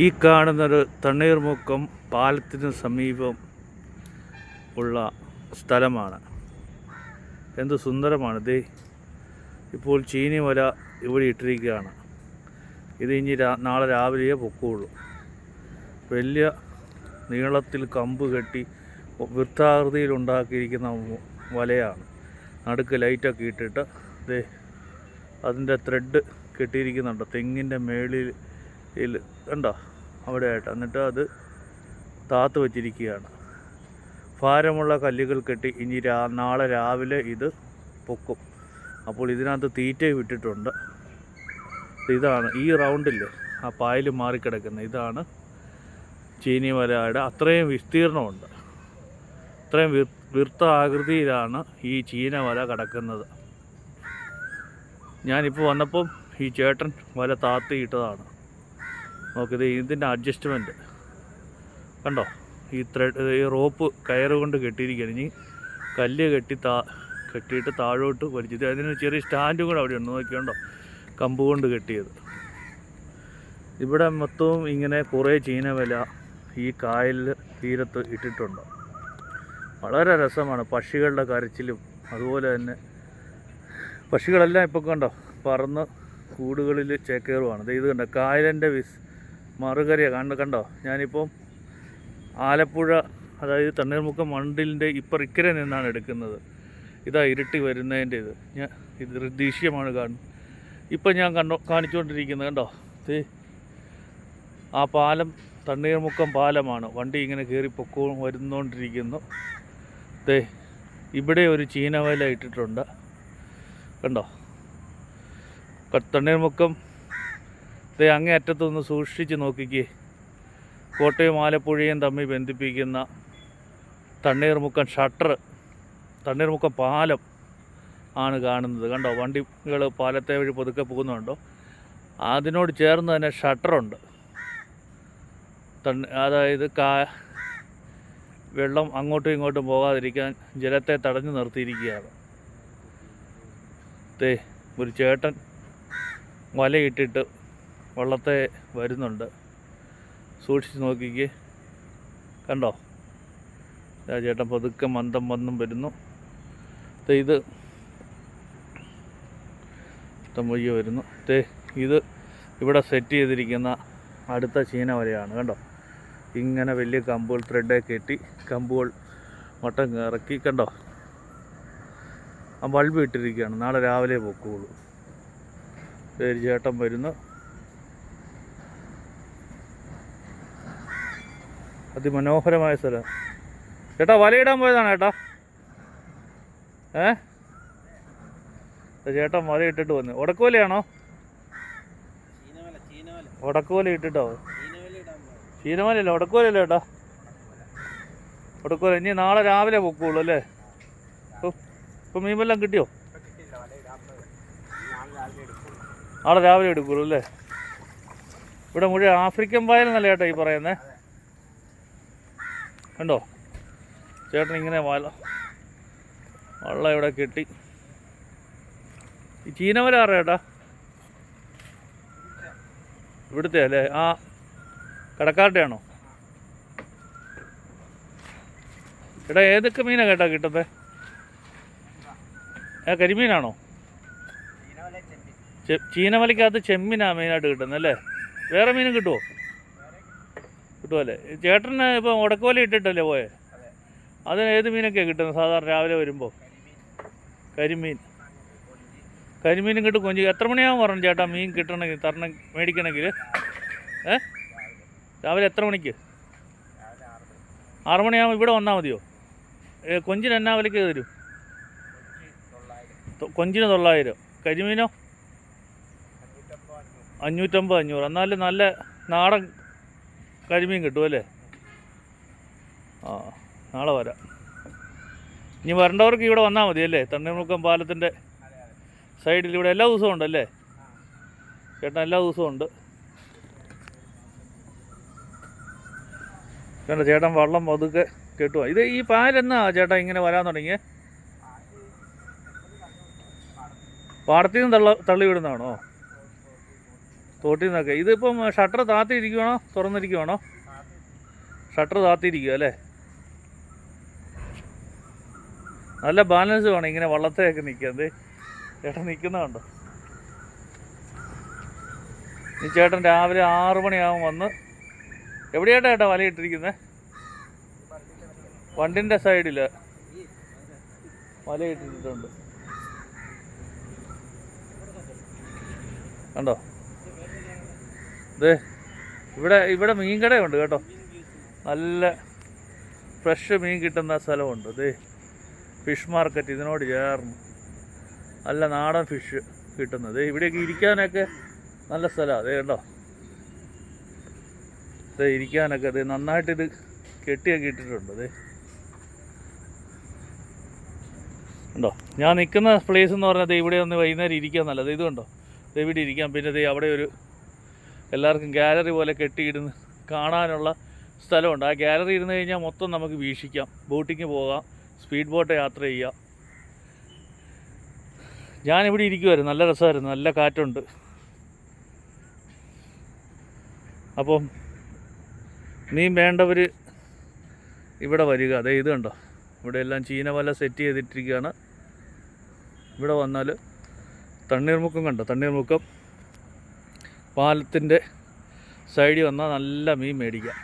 ഈ കാണുന്നൊരു തണ്ണീർമുക്കം പാലത്തിന് സമീപം ഉള്ള സ്ഥലമാണ്. എന്ത് സുന്ദരമാണ് ദേ. ഇപ്പോൾ ചീനി വല ഇവിടെ ഇട്ടിരിക്കുകയാണ്. ഇത് ഇനി നാളെ രാവിലെയേ പൊക്കുള്ളൂ. വലിയ നീളത്തിൽ കമ്പ് കെട്ടി വൃത്താകൃതിയിൽ ഉണ്ടാക്കിയിരിക്കുന്ന വലയാണ്. നടുക്ക് ലൈറ്റൊക്കെ ഇട്ടിട്ട് ദേ അതിന്റെ ത്രെഡ് കെട്ടിയിരിക്കുന്നുണ്ട്. തെങ്ങിന്റെ മേളിൽ ഇതിൽ കണ്ടോ? അവിടെ ആയിട്ട് എന്നിട്ട് അത് താത്ത് വച്ചിരിക്കുകയാണ്. ഭാരമുള്ള കല്ലുകൾ കെട്ടി ഇനി രാ നാളെ രാവിലെ ഇത് പൊക്കും. അപ്പോൾ ഇതിനകത്ത് തീറ്റ വിട്ടിട്ടുണ്ട് ഇതാണ് ഈ റൗണ്ടില്ലേ ആ പായൽ മാറിക്കിടക്കുന്നത്. ഇതാണ് ചീനിമലയുടെ അത്രയും വിസ്തീർണമുണ്ട്. അത്രയും വൃത്ത ആകൃതിയിലാണ് ഈ ചീന വല കിടക്കുന്നത്. ഞാനിപ്പോൾ വന്നപ്പം ഈ ചേട്ടൻ വല താത്തിയിട്ടതാണ് നോക്കിയത് ഇതിന്റെ അഡ്ജസ്റ്റ്മെന്റ് കണ്ടോ? ഈ ത്രെഡ് ഈ റോപ്പ് കയറ് കൊണ്ട് കെട്ടിയിരിക്കുകയാണ്. ഇനി കല്ല് കെട്ടി താ കെട്ടിയിട്ട് താഴോട്ട് വലിച്ചത് അതിന് ചെറിയ സ്റ്റാൻഡും കൂടെ അവിടെ ഉണ്ട് നോക്കിയോണ്ടോ കമ്പ് കൊണ്ട് കെട്ടിയത്. ഇവിടെ മൊത്തവും ഇങ്ങനെ കുറേ ചീനവല ഈ കായലിൽ തീരത്ത് ഇട്ടിട്ടുണ്ട്. വളരെ രസമാണ് പക്ഷികളുടെ കരച്ചിലും. അതുപോലെ തന്നെ പക്ഷികളെല്ലാം ഇപ്പോൾ കണ്ടോ? പറന്ന് കൂടുകളിൽ ചേക്കേറുവാണ് ഇത് കണ്ടോ? കായലിന്റെ വിസ് മറുകര കണ്ട് കണ്ടോ? ഞാനിപ്പം ആലപ്പുഴ അതായത് തണ്ണീർമുക്കം മണ്ടിലിന്റെ ഇപ്പർ ഇക്കരെ നിന്നാണ് എടുക്കുന്നത്. ഇതാ ഇരുട്ടി വരുന്നതിന്റെ ഇത്. ഞാൻ ഇത് ദൃശ്യമാണ് കാണുന്നത് ഇപ്പം ഞാൻ കണ്ടോ കാണിച്ചുകൊണ്ടിരിക്കുന്നത് കണ്ടോ? ദേ ആ പാലം തണ്ണീർമുക്കം പാലമാണ്. വണ്ടി ഇങ്ങനെ കയറി പൊക്കോ വരുന്നോണ്ടിരിക്കുന്നു. തേ ഇവിടെ ഒരു ചീനവല ഇട്ടിട്ടുണ്ട്. കണ്ടോ? തണ്ണീർമുക്കം ദേ അങ്ങേ അറ്റത്തൊന്ന് സൂക്ഷിച്ച് നോക്കിക്കേ. കോട്ടയം ആലപ്പുഴയും തമ്മിൽ ബന്ധിപ്പിക്കുന്ന തണ്ണീർമുക്കം ഷട്ടർ തണ്ണീർമുക്കം പാലം ആണ് കാണുന്നത്. കണ്ടോ വണ്ടികൾ പാലത്തെ വഴി പതുക്കെ പോകുന്നുണ്ടോ അതിനോട് ചേർന്ന് തന്നെ ഷട്ടറുണ്ട്. തണ്ണ അതായത് കാ വെള്ളം അങ്ങോട്ടും ഇങ്ങോട്ടും പോകാതിരിക്കാൻ ജലത്തെ തടഞ്ഞു നിർത്തിയിരിക്കുകയാണ്. തേ ഒരു ചേട്ടൻ വലയിട്ടിട്ട് വള്ളത്തെ വരുന്നുണ്ട്. സൂക്ഷിച്ച് നോക്കിക്ക്. കണ്ടോ? ചേട്ടൻ പതുക്കെ മന്ദം മന്ദം വരുന്നു. ഇത്. തമ്പയ്യ വരുന്നു. തേ ഇത് ഇവിടെ സെറ്റ് ചെയ്തിരിക്കുന്ന അടുത്ത ചീന വലയാണ്. കണ്ടോ? ഇങ്ങനെ വലിയ കമ്പുകൾ ത്രെഡേ കെട്ടി കമ്പുകൾ മട്ടം ഇറക്കി കണ്ടോ? ആ ബൾബ് ഇട്ടിരിക്കുകയാണ്. നാളെ രാവിലെ പൊക്കുകയുള്ളൂ ചേട്ടൻ വരുന്നു. അതിമനോഹരമായ സ്ഥലം. ചേട്ടാ വലയിടാൻ പോയതാണ് ചേട്ടാ. ഏ? ചേട്ടൻ വല ഇട്ടിട്ട് വന്നു. ചീനവല ഉടക്കുവല ഇട്ടിട്ടോ? ചീനമലല്ല ഉടക്കുവലല്ലേ ചേട്ടാ. ഉടക്കുവല ഇനി നാളെ രാവിലെ പൊക്കുള്ളൂ അല്ലേ? ഇപ്പം വല്ലതും കിട്ടിയോ? നാളെ രാവിലെ എടുക്കുള്ളൂ അല്ലേ? ഇവിടെ മുഴുവൻ ആഫ്രിക്കൻ പായൽ എന്നല്ല ചേട്ടാ ഈ പറയുന്നേ? കണ്ടോ? ചേട്ടൻ ഇങ്ങനെ വല വള്ളം ഇവിടെ കെട്ടി. ഈ ചീനവല ചേട്ടാ? ഇവിടുത്തെ അല്ലേ? ആ കടക്കാരുടെ ആണോ ചേട്ടാ ഏതൊക്കെ മീനാണ് കേട്ടാ കിട്ടത്തെ ഏ കരിമീനാണോ? ചീനവല ചെമ്പി ചെ- ചീനമലയ്ക്കകത്ത് ചെമ്മീനാണ് മെയിനായിട്ട് കിട്ടുന്നത് അല്ലേ? വേറെ മീനും കിട്ടുമോ കിട്ടുമല്ലേ? ചേട്ടന് ഇപ്പം ഉടക്കോല ഇട്ടിട്ടല്ലേ പോയെ? അതെ അതിന് ഏത് മീനൊക്കെയാണ് കിട്ടുന്നത്? സാധാരണ രാവിലെ വരുമ്പോൾ കരിമീൻ. കരിമീനും കിട്ടും കൊഞ്ചി. എത്ര മണിയാകും പറഞ്ഞു ചേട്ടാ മീൻ കിട്ടണമെങ്കിൽ തരണം മേടിക്കണമെങ്കിൽ? ഏ? രാവിലെ എത്ര മണിക്ക്? ആറു മണിയാകുമ്പോൾ ഇവിടെ വന്നാൽ മതിയോ? കൊഞ്ചിന് എന്നാ വിലയ്ക്ക് തരും? കൊഞ്ച് കൊഞ്ചിന് തൊള്ളായിരം. കരിമീനോ? അഞ്ഞൂറ്റമ്പത് അഞ്ഞൂറ് അഞ്ഞൂറ്റമ്പത് അഞ്ഞൂറ്. എന്നാലും നല്ല നാടൻ കരിമീൻ കിട്ടും അല്ലേ? ആ നാളെ വരാം. ഇനി വരേണ്ടവർക്ക് ഇവിടെ വന്നാൽ മതി അല്ലേ? തണ്ണീർമുക്കം പാലത്തിന്റെ സൈഡിൽ ഇവിടെ എല്ലാ ദിവസവും ഉണ്ടല്ലേ ചേട്ടൻ എല്ലാ ദിവസവും ഉണ്ട്. ചേട്ടൻ ചേട്ടൻ വള്ളം പതുക്കെ കെട്ടുക ഇത് ഈ പാലെന്നാ ചേട്ടാ ഇങ്ങനെ വരാൻ തുടങ്ങിയേ? പാടത്തിൽ നിന്ന് തള്ള തള്ളി വിടുന്നതാണോ തോട്ടിൽ നിന്നൊക്കെ ഇതിപ്പം ഷട്ടർ താത്തിരിക്കുവാണോ തുറന്നിരിക്കുവാണോ? ഷട്ടർ താത്തിരിക്കുക അല്ലേ? നല്ല ബാലൻസ് വേണം ഇങ്ങനെ വള്ളത്തെയൊക്കെ നിൽക്കുന്നത് ചേട്ടൻ നിൽക്കുന്ന കണ്ടോ? ഈ ചേട്ടൻ രാവിലെ ആറു മണിയാകും വന്ന്. എവിടെയായിട്ടാ ചേട്ടാ വലയിട്ടിരിക്കുന്നത് വണ്ടിന്റെ സൈഡിൽ വലയിട്ടിട്ടുണ്ട്. കണ്ടോ? ഇവിടെ ഇവിടെ മീൻകടയുണ്ട് കേട്ടോ. നല്ല ഫ്രഷ് മീൻ കിട്ടുന്ന സ്ഥലമുണ്ട്. ദേ ഫിഷ് മാർക്കറ്റ് ഇതിനോട് ചേർന്ന്. നല്ല നാടൻ ഫിഷ് കിട്ടുന്നത്. ഇവിടെയൊക്കെ ഇരിക്കാനൊക്കെ നല്ല സ്ഥലമാണ്. അതേ കേട്ടോ ദേ ഇരിക്കാനൊക്കെ ഇത് കെട്ടിയൊക്കെ ഇട്ടിട്ടുണ്ട്. ദേ ഉണ്ടോ ഞാൻ നിൽക്കുന്ന പ്ലേസ് എന്ന് പറഞ്ഞാൽ ഇവിടെ ഒന്ന് വൈകുന്നേരം ഇരിക്കാൻ നല്ലത് ഇത് കണ്ടോ? ഇവിടെ ഇരിക്കാം. പിന്നെ അവിടെ ഒരു എല്ലാവർക്കും ഗാലറി പോലെ കെട്ടിയിടുന്ന് കാണാനുള്ള സ്ഥലമുണ്ട്. ആ ഗാലറി ഇരുന്ന് കഴിഞ്ഞാൽ മൊത്തം നമുക്ക് വീക്ഷിക്കാം. ബോട്ടിങ് പോകാം. സ്പീഡ് ബോട്ട് യാത്ര ചെയ്യാം. ഞാനിവിടെ ഇരിക്കുമായിരുന്നു നല്ല രസമായിരുന്നു. നല്ല കാറ്റുണ്ട്. അപ്പം നീ വേണ്ടവർ ഇവിടെ വരിക. അതെ ഇത് കണ്ടോ? ഇവിടെ എല്ലാം ചീന വല സെറ്റ് ചെയ്തിട്ടിരിക്കുകയാണ്. ഇവിടെ വന്നാൽ തണ്ണീർമുക്കം കണ്ടോ? തണ്ണീർമുക്കം. പാലത്തിന്റെ സൈഡിൽ വന്നാൽ നല്ല മീൻ മേടിക്കാം.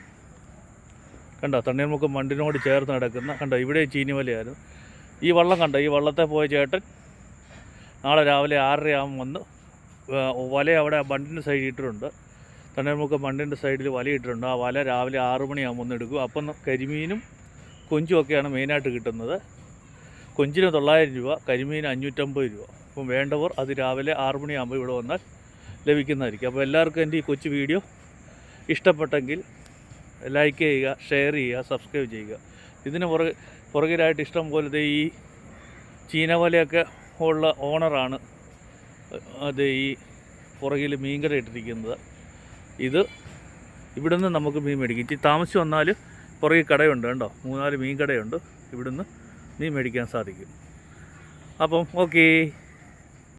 കണ്ടോ തണ്ണീർമുക്കം മണ്ടിനോട് ചേർന്ന് നടക്കുന്ന കണ്ടോ ഇവിടെ ചീനിമലയായിരുന്നു ഈ വള്ളം കണ്ടോ ഈ വള്ളത്തെ പോയ ചേട്ടൻ നാളെ രാവിലെ ആറര ആകുമ്പോൾ വന്ന് വല അവിടെ ബണ്ടിന്റെ സൈഡിൽ ഇട്ടിട്ടുണ്ട്. തണ്ണീർമുക്കം വണ്ടിന്റെ സൈഡിൽ വല ഇട്ടിട്ടുണ്ട്. ആ വല രാവിലെ ആറ് മണിയാകുമ്പോൾ ഒന്ന് എടുക്കും. അപ്പം കരിമീനും കൊഞ്ചും ഒക്കെയാണ് മെയിനായിട്ട് കിട്ടുന്നത്. കൊഞ്ചിന് തൊള്ളായിരം രൂപ കരിമീൻ അഞ്ഞൂറ്റമ്പത് രൂപ. അപ്പം വേണ്ടവർ അത് രാവിലെ ആറ് മണിയാകുമ്പോൾ ഇവിടെ വന്നാൽ ലഭിക്കുന്നതായിരിക്കും. അപ്പോൾ എല്ലാവർക്കും എന്റെ ഈ കൊച്ചു വീഡിയോ ഇഷ്ടപ്പെട്ടെങ്കിൽ ലൈക്ക് ചെയ്യുക ഷെയർ ചെയ്യുക സബ്സ്ക്രൈബ് ചെയ്യുക. ഇതിന് പുറകെ പുറകിലായിട്ട് ഇഷ്ടം പോലത്തെ ഈ ചീനവലയൊക്കെ ഉള്ള ഓണറാണ് അത് ഈ പുറകിൽ മീൻകട ഇട്ടിരിക്കുന്നത്. ഇത് ഇവിടുന്ന് നമുക്ക് മീൻ മേടിക്കും. ഇച്ചിരി താമസിച്ച് വന്നാൽ പുറകിൽ കടയുണ്ട് കേട്ടോ മൂന്നാൽ മീൻ കടയുണ്ട്. ഇവിടുന്ന് മീൻ മേടിക്കാൻ സാധിക്കും. അപ്പം ഓക്കേ.